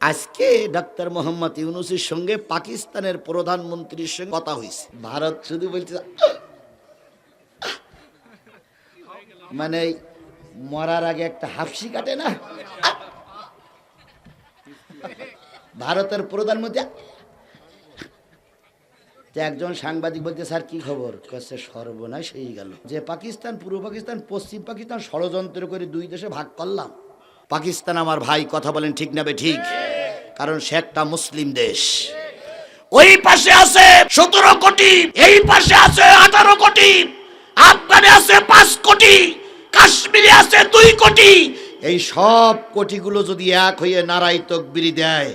আজকে ডাক্তার মোহাম্মদ ইউনুসের সঙ্গে পাকিস্তানের প্রধানমন্ত্রীর সঙ্গে কথা হয়েছে ভারত শুধু বলছে মানে মরার আগে একটা হাফসি কাটে না? ভারতের প্রধানমন্ত্রী একজন সাংবাদিক বলতে স্যার, কি খবর? কাছে সর্বনাশ হয়ে গেল। যে পাকিস্তান, পূর্ব পাকিস্তান, পশ্চিম পাকিস্তান ষড়যন্ত্র করে দুই দেশে ভাগ করলাম। পাকিস্তান আমার ভাই, কথা বলেন ঠিক না ঠিক? কারণ সে একটা মুসলিম দেশ। ওই পাশে আছে সতেরো কোটি, এই পাশে আছে আঠারো কোটি, আফগানে আছে পাঁচ কোটি, কাশ্মীরে আছে দুই কোটি। এই সব কোটিগুলো যদি এক হয়ে নারাই তকবিরি দেয়,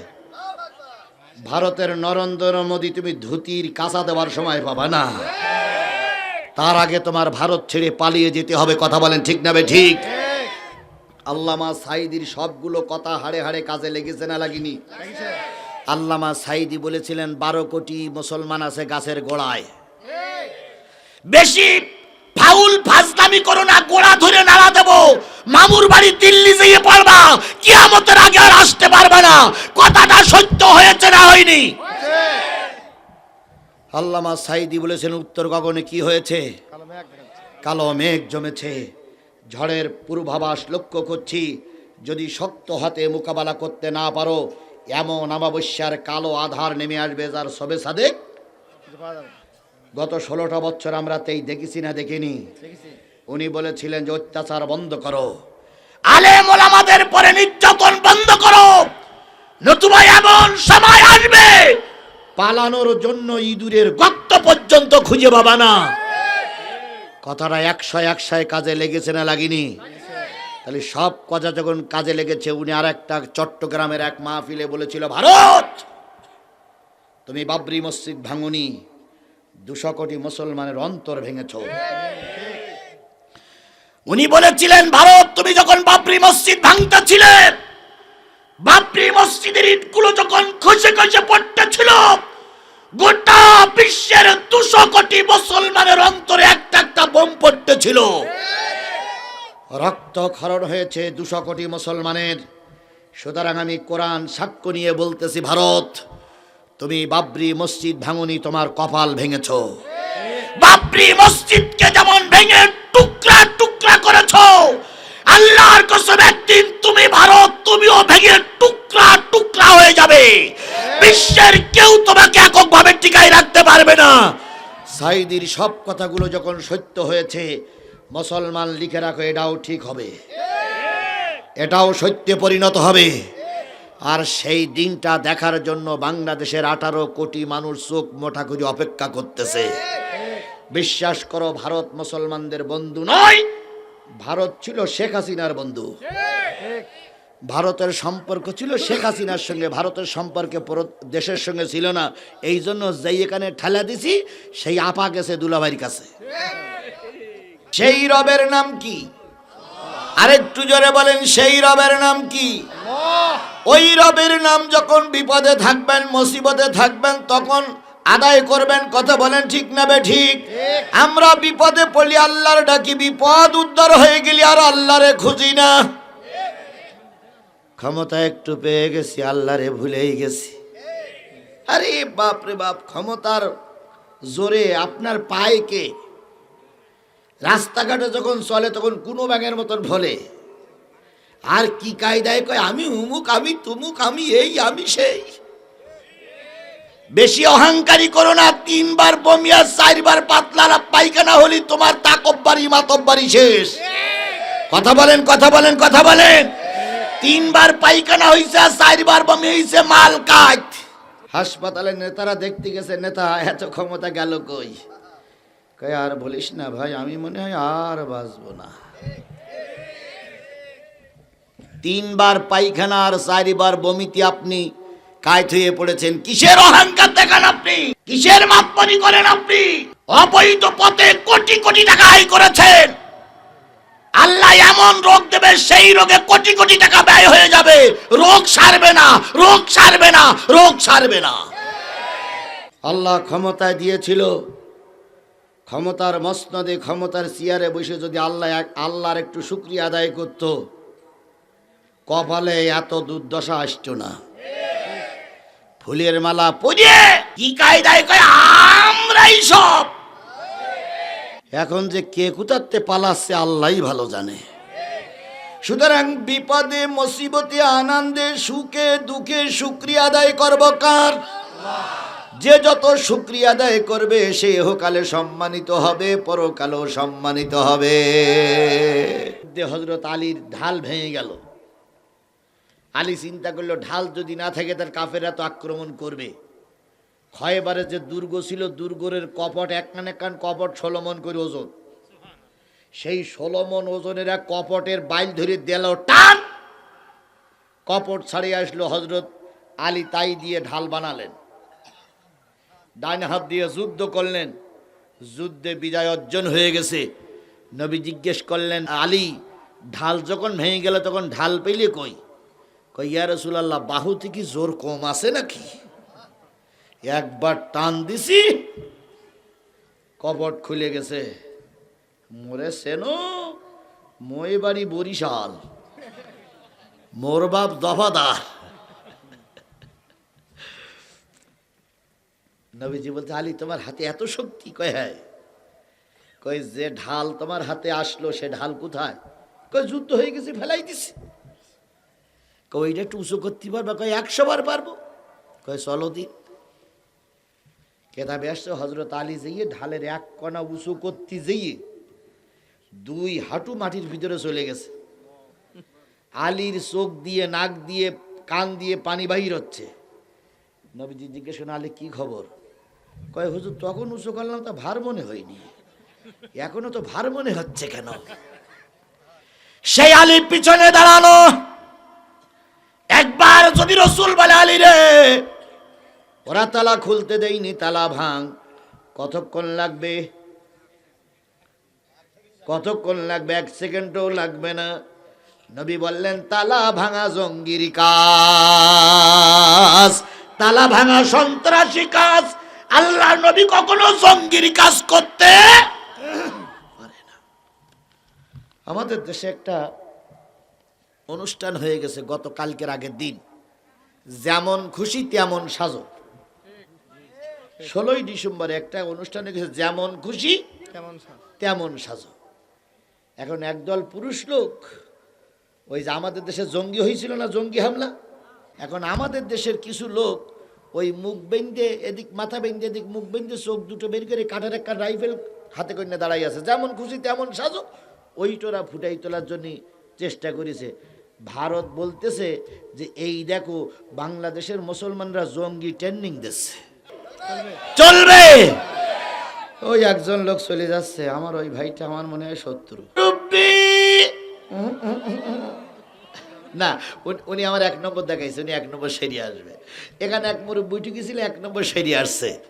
ভারতের নরেন্দ্র মোদী তুমি ধুতির কাঁচা দেওয়ার সময় পাবা না। তার আগে তোমার ভারত ছেড়ে পালিয়ে যেতে হবে, কথা বলেন ঠিক না ঠিক? আল্লামা সাইদির সবগুলো কথা হাড়ে হাড়ে কাজে লেগেছে না লাগিনি? আল্লামা সাইদি বলেছিলেন, বারো কোটি মুসলমান আছে গাছের গোড়ায়। বেশি ফাউল ফাজলামি করো না, গোড়া ধরে নাড়া দেবো। মামুর বাড়ি দিল্লি যেয়ে পড়বা, কিয়ামতের আগে আর আসতে পারবে না। কথাটা সত্য হয়েছে না হয়নি? আল্লামা সাইদি বলেছেন, উত্তর গগনে কি হয়েছে? কালো মেঘ জমেছে। ঝড়ের পূর্বাভাস লক্ষ্য করছি। যদি শক্ত হাতে মোকাবেলা করতে না পারো এমন অমাবস্যার কালো আধার নেমে আসবে যার সবে সাদে গত ষোলোটা বছর আমরা তেই দেখেছি না দেখিনি। উনি বলেছিলেন যে অত্যাচার বন্ধ করো। আলেম ওলামাদের পরে নির্যাতন বন্ধ করো। নতুবা এমন সময় আসবে। পালানোর জন্য ইঁদুরের গর্ত পর্যন্ত খুঁজে পাবা না। কথাটা একশো একশায় কাজে লেগেছে না লাগেনি? তাহলে সব কথা যখন কাজে লেগেছে, উনি আর একটা চট্টগ্রামের এক মাহফিলে বলেছিল, ভারত! তুমি বাবরি মসজিদ ভাঙুনি, দুশো কোটি মুসলমানের অন্তর ভেঙেছ। উনি বলেছিলেন, ভারত, তুমি যখন বাবরি মসজিদ ভাঙতেছিলে, বাবরি মসজিদের ইটগুলো যখন খসে খসে পড়তেছিল, গোটা বিশ্বের দুশো কোটি মুসলমানের অন্তরে একটা একটা বোম পড়তেছিল। রক্ত খরণ হয়েছে দুশো কোটি মুসলমানের। সুতরাং আমি কোরআন সাক্ষ্য নিয়ে বলতেছি, ভারত, তুমি বাবরি মসজিদ ভাঙনি তোমার কপাল ভেঙেছ। বাবরি মসজিদকে যেমন ভেঙে টুকরা টুকরা করেছ, আল্লাহর কসম, একদিন তুমি ভারত, তুমিও ভেঙে টুকরা টুকরা হয়ে যাবে। বিশ্বের কেউ তোমাকে এককভাবে টিকায় রাখতে পারবে না। সাইদির সব কথাগুলো যখন সত্য হয়েছে, মুসলমান লিখে রাখো, এটাও ঠিক হবে। এটাও সত্যে পরিণত হবে। আর সেই দিনটা দেখার জন্য বাংলাদেশের আঠারো কোটি মানুষ চোখ মোটা করে অপেক্ষা করতেছে। বিশ্বাস করো, ভারত মুসলমানদের বন্ধু নয়, ভারত ছিল শেখ হাসিনার বন্ধু। ভারতের সম্পর্ক ছিল, শেখ হাসিনার সঙ্গে, ভারতের সম্পর্কে পুরো দেশের সঙ্গে ছিল না। এই জন্য যেই এখানে ঠেলা দিছি, সেই আপা গেছে দুলাভাইয়ের কাছে। সেই রবের নাম কি? আরেকটু জোরে বলেন, সেই রবের নাম কি? ওই রবের নাম যখন বিপদে থাকবেন, মুসিবতে থাকবেন, তখন আদায় করবেন, কথা বলেন ঠিক না বে ঠিক? আমরা বিপদে পড়লি আল্লাহর ডাকি বিপদ উদ্ধার হয়ে গেলি আর আল্লাহরে খুঁজি না। ক্ষমতা একটু পেয়ে গেছি, আল্লাহরে ভুলেই গেছি। আরে বাপ রে বাপ, ক্ষমতার জোরে আপনার পায়ে কে? রাস্তাঘাটে যখন চলে, তখন কোনো ব্যাঙের মতন ভোলে। আর কি কায়দায় কয়, আমি উমুক, আমি তুমুক, আমি এই, আমি সেই। বেশি অহংকারী করো না, তিনবার বমিয়া চারবার পাতলা পায়খানা হলি তোমার তাকব্বারি, মাতব্বারি শেষ। কথা বলেন কথা বলেন কথা বলেন। তিনবার পায়খানা হইছে, চারবার বমি হইছে, মাল কাজ হাসপাতালের নেতারা দেখতে গেছে, নেতা, এত ক্ষমতা গেল কই? কয় আর বলিস না ভাই, আমি মনে হয় আর বাঁচবো না। তিনবার পায়খানা আর চারিবার বমিতে আপনি কায়ত হয়ে পড়েছেন। কিসের অহংকার দেখান আপনি? কিসের মাপনি করেন আপনি? অবৈধ পথে কোটি কোটি টাকা আয় করেছেন। আল্লাহ এমন রোগ দেবে, সেই রোগে কোটি কোটি টাকা ব্যয় হয়ে যাবে। রোগ সারবে না, রোগ সারবে না, রোগ সারবে না। আল্লাহ ক্ষমতায় দিয়েছিল। ক্ষমতার মসনদে, ক্ষমতার চেয়ারে বসে যদি আল্লাহ আল্লাহর একটু শুক্রিয়া আদায় করত, কপালে এত দুর্দশা আসতো না। ফুলের মালা পরিয়ে, কি কায়দায় কয়, আমরাই সব। এখন যে কে কোথাতে পালাচ্ছে, আল্লাহই ভালো জানে। সুতরাং বিপদে, মুসিবতে, আনন্দে, সুখে, দুঃখে শুক্রিয়া আদায় করব কার? যে যত শুক্রিয়া আদায় করবে, সে হোকালে সম্মানিত হবে, পরকালেও সম্মানিত হবে। হজরত আলীর ঢাল ভেঙে গেল। আলী চিন্তা করল, ঢাল যদি না থাকে, তার কাফেরা তো আক্রমণ করবে। ক্ষয়বারে যে দুর্গ ছিল, দুর্গের কপট, এক কান এক কান কপট ষোলমন করে ওজন। সেই ষোলমন ওজনের এক কপটের বাইল ধরে দিল, টান! কপট ছাড়িয়ে আসলো হজরত আলী তাই দিয়ে ঢাল বানালেন। ডান হাত দিয়ে যুদ্ধ করলেন। যুদ্ধে বিজয় অর্জন হয়ে গেছে। নবী জিজ্ঞেস করলেন, আলী, ঢাল যখন ভেঙে গেল তখন ঢাল পেলে কই? কই, ইয়া রসুলাল্লাহ, বাহুতে কি জোর কম আছে নাকি? একবার টান দিছি কপট খুলে গেছে। মোরে সেনো মই বাড়ি বরিশাল। মোর বাপ দফাদার। নবীজি বলতে আলী, তোমার হাতে এত শক্তি কয় হ্যাঁ? কয়, যে ঢাল তোমার হাতে আসলো, সে ঢাল কোথায়? কয়, যুদ্ধ হয়ে গেছে, ফেলাই দিছি। কয়, ওইটা একটু উঁচু করতে পারবে? কয়, একশো বার পারব। কয়, চলো দিন। কেতাবে আসছে হজরত আলী যেয়ে ঢালের এক কণা উঁচু করতে যেয়ে দুই হাঁটু মাটির ভিতরে চলে গেছে। আলীর চোখ দিয়ে, নাক দিয়ে, কান দিয়ে পানি বাহির হচ্ছে। নবীজি জিজ্ঞেস করেন আলী, কি খবর? কয়, হুজুর, তখন উঁচু করলাম তা ভার মনে হয়নি। এখনও তো ভার মনে হচ্ছে কেন? সেই আলীর পিছনে দাঁড়ানো একবার যদি রসুল বলে, আলী রে ওরা তালা খুলতে দেয়নি, তালা ভাঙ। কতক্ষণ লাগবে? কতক্ষণ লাগবে? এক সেকেন্ডও লাগবে না। নবী বললেন, তালা ভাঙা জঙ্গির কাজ, তালা ভাঙা সন্ত্রাসী কাজ। আল্লাহ নবী কখনো জঙ্গির কাজ করতে পারে না। আমাদের দেশে একটা অনুষ্ঠান হয়ে গেছে গত কালকের আগের দিন। যেমন খুশি, তেমন সাজো। ষোলোই ডিসেম্বরে একটা অনুষ্ঠানে গেছে যেমন খুশি তেমন সাজো। এখন একদল পুরুষ লোক ওই যে আমাদের দেশে জঙ্গি হয়েছিল না জঙ্গি হামলা? এখন আমাদের দেশের কিছু লোক ওই মুখ বেঁধে এদিক মাথা বেঁধে এদিক মুখ বেঁধে চোখ দুটো বের করে কাঠের একটা রাইফেল হাতে করে দাঁড়াই আছে। যেমন খুশি তেমন সাজো। ওইটোরা ফুটাই তোলার জন্য চেষ্টা করেছে। ভারত বলতেছে যে এই দেখো বাংলাদেশের মুসলমানরা জঙ্গি ট্রেনিং দিচ্ছে। চলবে। ওই একজন লোক চলে যাচ্ছে আমার ওই ভাইটা আমার মনে হয় শত্রু। না উনি- আমার এক নম্বর দেখাইছে উনি এক নম্বর সেরিয়ে আসবে। এখানে এক মুরব্বই ছিল এক নম্বর সেরিয়ে আসছে।